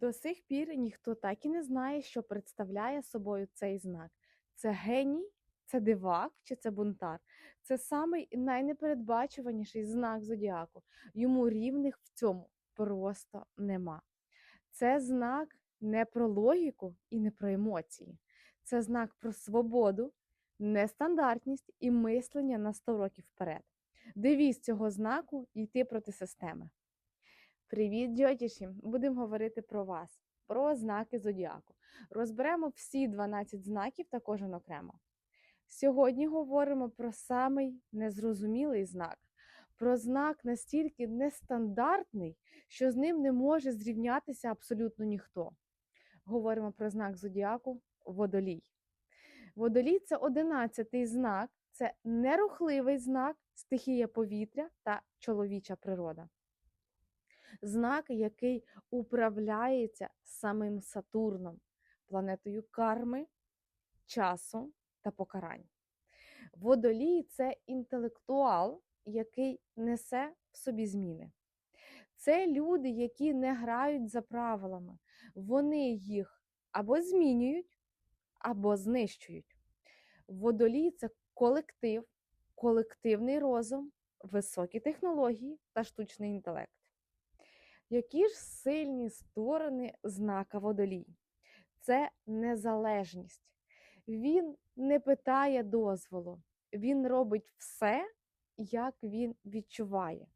До сих пір ніхто так і не знає, що представляє собою цей знак. Це геній, це дивак чи це бунтар. Це самий найнепередбачуваніший знак зодіаку. Йому рівних в цьому просто нема. Це знак не про логіку і не про емоції. Це знак про свободу, нестандартність і мислення на 100 років вперед. Девіз цього знаку йти проти системи. Привіт, дьотіші! Будемо говорити про вас, про знаки зодіаку. Розберемо всі 12 знаків та кожен окремо. Сьогодні говоримо про самий незрозумілий знак, про знак настільки нестандартний, що з ним не може зрівнятися абсолютно ніхто. Говоримо про знак зодіаку водолій. Водолій це одинадцятий знак, це нерухливий знак, стихія повітря та чоловіча природа. Знак, який управляється самим Сатурном, планетою карми, часу та покарань. Водолій це інтелектуал, який несе в собі зміни. Це люди, які не грають за правилами. Вони їх або змінюють, або знищують. Водолій це колектив, колективний розум, високі технології та штучний інтелект. Які ж сильні сторони знака водолій? Це незалежність. Він не питає дозволу, він робить все, як він відчуває.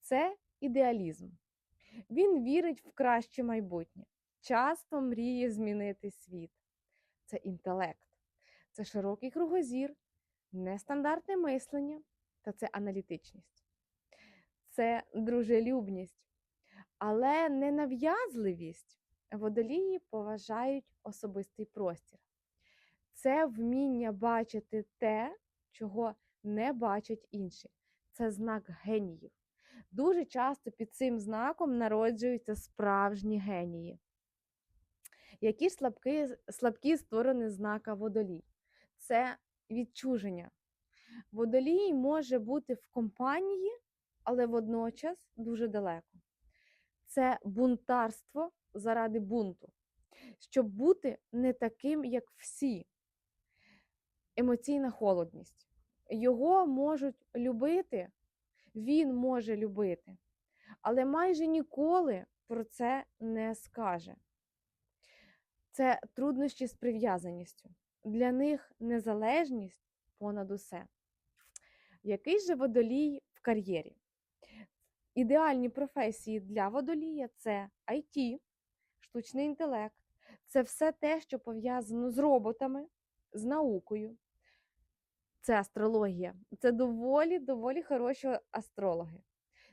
Це ідеалізм. Він вірить в краще майбутнє, часто мріє змінити світ. Це інтелект, це широкий кругозір, нестандартне мислення та це аналітичність. Це дружелюбність, але не нав'язливість. Водолії поважають особистий простір. Це вміння бачити те, чого не бачать інші. Це знак геніїв. Дуже часто під цим знаком народжуються справжні генії. Які ж слабкі, слабкі сторони знака водолій? Це відчуження. Водолій може бути в компанії, але водночас дуже далеко. Це бунтарство заради бунту, щоб бути не таким, як всі. Емоційна холодність. Його можуть любити, він може любити, але майже ніколи про це не скаже. Це труднощі з прив'язаністю. Для них незалежність понад усе. Який же водолій в кар'єрі? Ідеальні професії для водолія це IT, штучний інтелект, це все те, що пов'язано з роботами, з наукою. Це астрологія. Це доволі доволі хороші астрологи.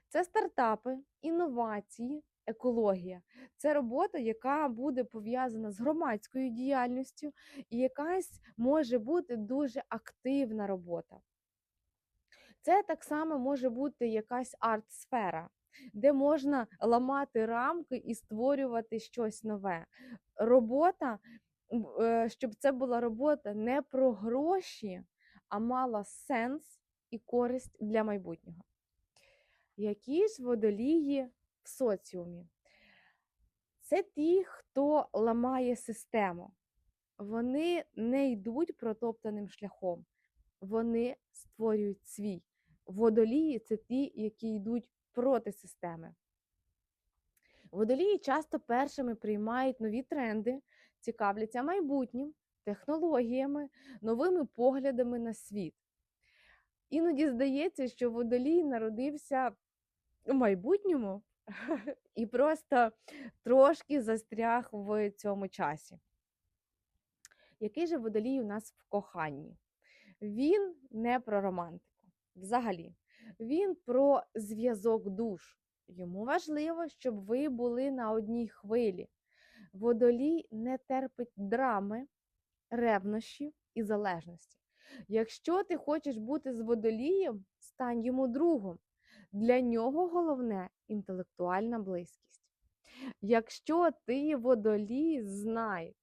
Це стартапи, інновації, екологія. Це робота, яка буде пов'язана з громадською діяльністю, і якась може бути дуже активна робота. Це так само може бути якась арт-сфера, де можна ламати рамки і створювати щось нове. Робота, е, щоб це була робота не про гроші, а мала сенс і користь для майбутнього. Які ж водолії в соціумі? Це ті, хто ламає систему. Вони не йдуть протоптаним шляхом, вони створюють свій. Водолії це ті, які йдуть проти системи. Водолії часто першими приймають нові тренди, цікавляться майбутнім, технологіями, новими поглядами на світ. Іноді здається, що водолій народився у майбутньому і просто трошки застряг в цьому часі. Який же водолій у нас в коханні? Він не про романтику. Взагалі, він про зв'язок душ. Йому важливо, щоб ви були на одній хвилі. Водолій не терпить драми, ревнощів і залежності. Якщо ти хочеш бути з водолієм, стань йому другом. Для нього головне інтелектуальна близькість. Якщо ти водолій, знай,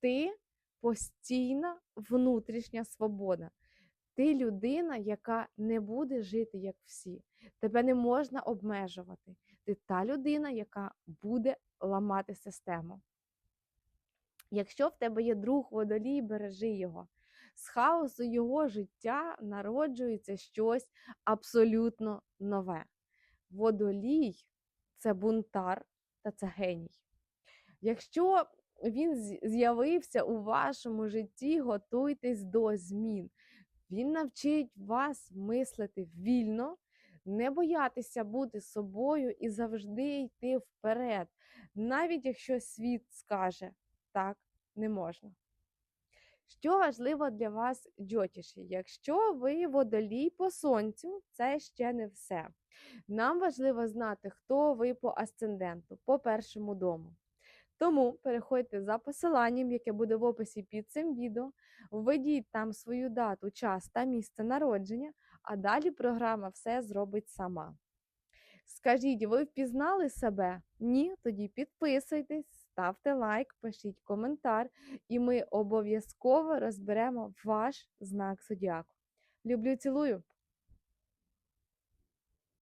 ти постійна внутрішня свобода. Ти людина, яка не буде жити як всі. Тебе не можна обмежувати. Ти та людина, яка буде ламати систему. Якщо в тебе є друг водолій, бережи його. З хаосу його життя народжується щось абсолютно нове. Водолій це бунтар та це геній. Якщо він з'явився у вашому житті, готуйтесь до змін. Він навчить вас мислити вільно, не боятися бути собою і завжди йти вперед, навіть якщо світ скаже так не можна. Що важливо для вас, джотіші? Якщо ви водолій по сонцю, це ще не все. Нам важливо знати, хто ви по асценденту, по першому дому. Тому переходьте за посиланням, яке буде в описі під цим відео, введіть там свою дату, час та місце народження, а далі програма все зробить сама. Скажіть, ви впізнали себе? Ні? Тоді підписуйтесь, ставте лайк, пишіть коментар, і ми обов'язково розберемо ваш знак зодіаку. Люблю, цілую!